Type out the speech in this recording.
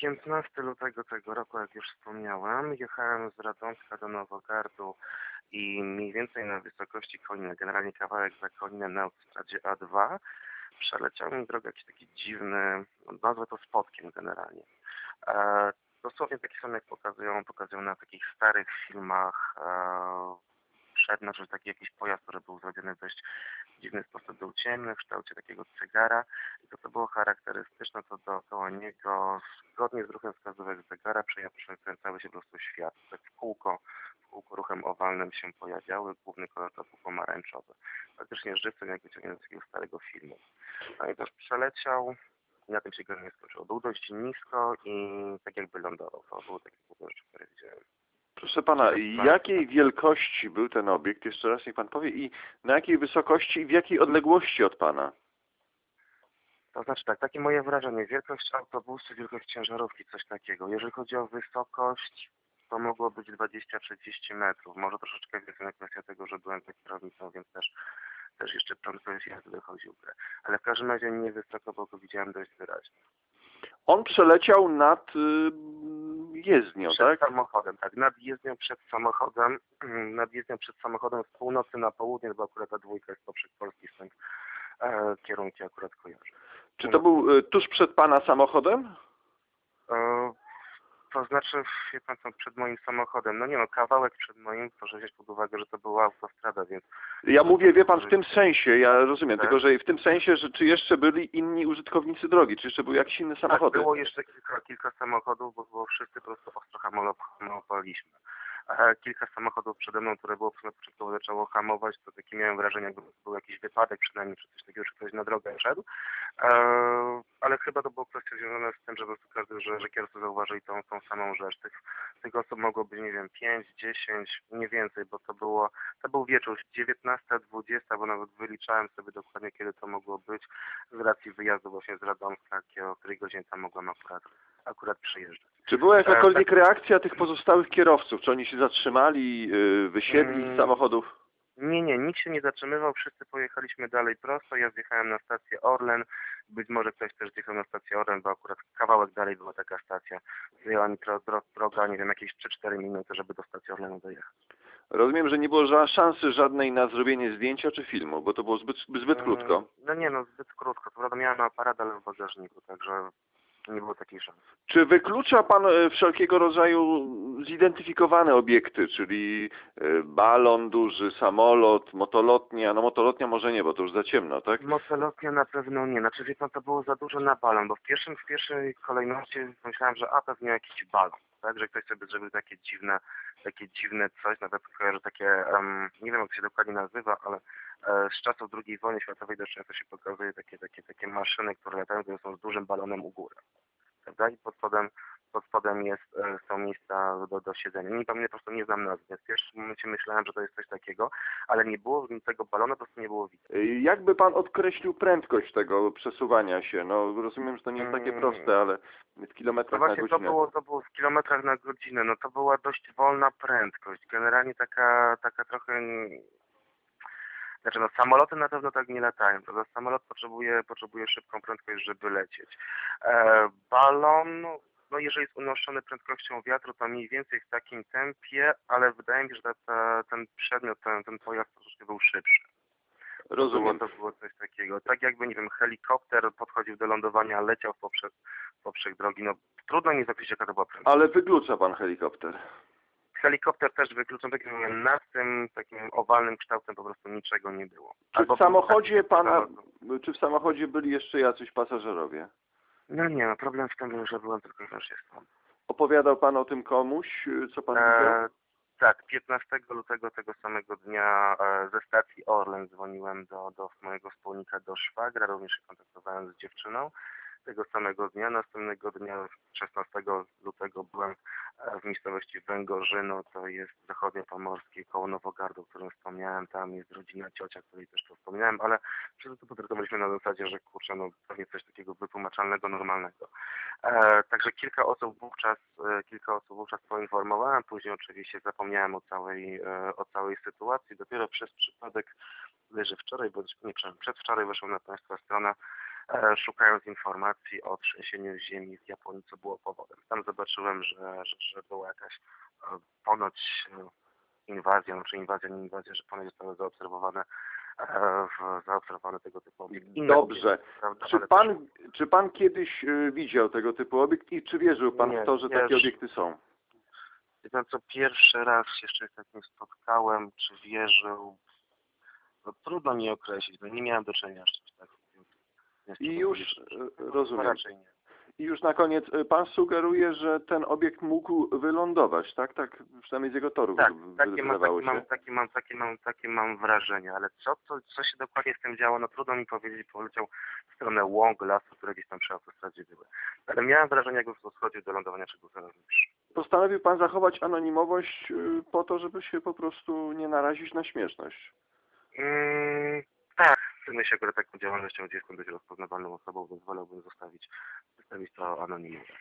15 lutego tego roku, jak już wspomniałem, jechałem z Radomska do Nowogardu i mniej więcej na wysokości Konina, generalnie kawałek za Koninem na autostradzie A2, przeleciał mi drogę jakiś taki dziwny, nazwę to spotkiem generalnie. E, dosłownie taki sam jak pokazują, pokazują na takich starych filmach e, przed, znaczy taki jakiś pojazd, który był zrobiony w dość dziwny sposób, był ciemny, w kształcie takiego cygara i to, co było charakterystyczne, to dookoła niego, zgodnie z ruchem wskazówek zegara, przekręcały się po prostu świat. Tak w kółko, w kółko ruchem owalnym się pojawiały, główny kolor to był pomarańczowy. Faktycznie żywcem jak wyciągnięty z takiego starego filmu. No i też przeleciał, na tym się go nie skończyło. Był dość nisko i tak jakby lądował. To były takie główne rzeczy, które widziałem. Proszę pana, jakiej wielkości był ten obiekt? Jeszcze raz niech pan powie i na jakiej wysokości i w jakiej odległości od pana? To znaczy tak, takie moje wrażenie, wielkość autobusu, wielkość ciężarówki, coś takiego. Jeżeli chodzi o wysokość, to mogło być 20-30 metrów. Może troszeczkę więcej na kwestia tego, że byłem za kierownicą, więc też, też jeszcze prędkość jazdy wychodził w grę. Ale w każdym razie nie wysoko, bo go widziałem dość wyraźnie. On przeleciał nad y, jezdnią, Przed tak? samochodem, tak. Nad jezdnią przed samochodem, nad jezdnią przed samochodem z północy na południe, bo akurat ta dwójka jest poprzek Polski, stąd e, kierunki akurat kojarzę. Czy to był y, tuż przed pana samochodem? To znaczy, wie pan co, przed moim samochodem. No nie no, kawałek przed moim, proszę wziąć pod uwagę, że to była autostrada, więc Ja mówię, wie pan, w tym sensie, ja rozumiem, Tak. tylko że w tym sensie, że czy jeszcze byli inni użytkownicy drogi, czy jeszcze były jakieś inne tak, samochody? było jeszcze kilka, kilka samochodów, bo było wszyscy po prostu ostro. E, kilka samochodów przede mną, które było na początku zaczęło hamować, to takie miałem wrażenie, jakby był jakiś wypadek przynajmniej, czy coś takiego, że ktoś na drogę szedł. E, ale chyba to było kwestia związana z tym, że po każdy, że, że kierowcy zauważyli tą, tą samą rzecz. Tych, tych osób mogło być, nie wiem, 5, 10, nie więcej, bo to było, to był wieczór, 19, 20, bo nawet wyliczałem sobie dokładnie, kiedy to mogło być, z racji wyjazdu właśnie z Radomska, o której godzinie tam mogłem akurat, akurat przyjeżdżać. Czy była jakakolwiek tak. reakcja tych pozostałych kierowców? Czy oni się zatrzymali, y, wysiedli z Mm. samochodów? Nie, nie, nikt się nie zatrzymywał, wszyscy pojechaliśmy dalej prosto, ja zjechałem na stację Orlen, być może ktoś też zjechał na stację Orlen, bo akurat kawałek dalej była taka stacja. Zjęła mi dro, dro, droga, nie wiem, jakieś 3-4 minuty, żeby do stacji Orlenu dojechać. Rozumiem, że nie było szansy żadnej na zrobienie zdjęcia czy filmu, bo to było zbyt, zbyt krótko. Mm, No nie, no zbyt krótko, to prawda miałem aparat, ale w bagażniku, także nie było takiej szansy. Czy wyklucza Pan e, wszelkiego rodzaju zidentyfikowane obiekty, czyli e, balon duży, samolot, motolotnia? No motolotnia może nie, bo to już za ciemno, tak? Motolotnia na pewno nie. Znaczy wie pan, to było za dużo na balon, bo w pierwszym, w pierwszej kolejności myślałem, że a pewnie jakiś balon, tak, że ktoś sobie zrobił takie dziwne, takie dziwne coś, nawet kojarzę takie, em, nie wiem jak się dokładnie nazywa, ale e, z czasów II wojny światowej dość często się pokazuje takie, takie, takie maszyny, które latają, które są z dużym balonem u góry, prawda, i pod spodem pod spodem jest, e, są miejsca do, do siedzenia. Nie pamiętam, po prostu nie znam nazwy, więc w pierwszym momencie myślałem, że to jest coś takiego, ale nie było w nim tego balonu, po prostu nie było widać. E, Jakby Pan odkreślił prędkość tego przesuwania się? No rozumiem, że to nie jest takie Mm. proste, ale w No kilometrach na właśnie to godzinę. było, to było w kilometrach na godzinę, no to była dość wolna prędkość. Generalnie taka, taka trochę... Znaczy no samoloty na pewno tak nie latają, prawda? Samolot potrzebuje, potrzebuje szybką prędkość, żeby lecieć. E, balon, no jeżeli jest unoszony prędkością wiatru, to mniej więcej w takim tempie, ale wydaje mi się, że ta, ta, ten przedmiot, ten, ten pojazd troszeczkę był szybszy. Rozumiem. Było, to było coś takiego. Tak jakby, nie wiem, helikopter podchodził do lądowania, leciał w poprzek drogi. No trudno mi zapisać, jaka to była prędkość. Ale wyklucza Pan helikopter. Helikopter też wykluczam, tak jak mówiłem, nad tym takim owalnym kształtem po prostu niczego nie było. Czy w samochodzie Pana, czy w samochodzie byli jeszcze jacyś pasażerowie? No nie, no problem w tym był, że byłem tylko wyłącznie sam. Opowiadał Pan o tym komuś, co Pan widział? E, tak, 15 lutego tego samego dnia e, ze stacji Orlen dzwoniłem do, do mojego wspólnika, do szwagra, również się kontaktowałem z dziewczyną. Tego samego dnia, następnego dnia, 16 lutego byłem e, w miejscowości Węgorzyno, to jest zachodnio-pomorskie, koło Nowogardu, o którym wspomniałem, tam jest rodzina ciocia, której też to wspomniałem, ale przez to potraktowaliśmy na zasadzie, że kurczę, no pewnie coś takiego wytłumaczalnego, normalnego. E, także kilka osób wówczas, e, kilka osób wówczas poinformowałem, później oczywiście zapomniałem o całej, e, o całej sytuacji. Dopiero przez przypadek, że wczoraj, bo nie, przedwczoraj weszłem na Państwa stronę, szukając informacji o trzęsieniu ziemi w Japonii, co było powodem. Tam zobaczyłem, że, że, że była jakaś e, ponoć e, inwazja, znaczy inwazja, nie inwazja, że ponoć zostały zaobserwowane e, w, zaobserwowane tego typu obiekty. Dobrze. obiekty? Czy pan, czy pan kiedyś widział tego typu obiekt i czy wierzył pan Nie, w to, że takie obiekty są? Wie co pierwszy raz się jeszcze z takim spotkałem, czy wierzył, no trudno mi określić, bo nie miałem do czynienia z czymś takim. więc- więc I już powiedzieć, y, no, rozumiem. I już na koniec, y, pan sugeruje, że ten obiekt mógł wylądować, tak? Tak, przynajmniej z jego torów Tak, takie mam, takie, mam, takie, mam, takie, mam, takie mam wrażenie, ale co, co, co się dokładnie z tym działo, no trudno mi powiedzieć, poleciał w stronę łąk, lasu, które gdzieś tam przy autostradzie były. Ale miałem wrażenie, jakby schodził do lądowania zaraz niższy. Postanowił pan zachować anonimowość y, po to, żeby się po prostu nie narazić na śmieszność. Mm, zajmuję się akurat taką działalnością, gdzie jestem dość rozpoznawalną osobą, więc wolałbym zostawić, zostawić to anonimowe.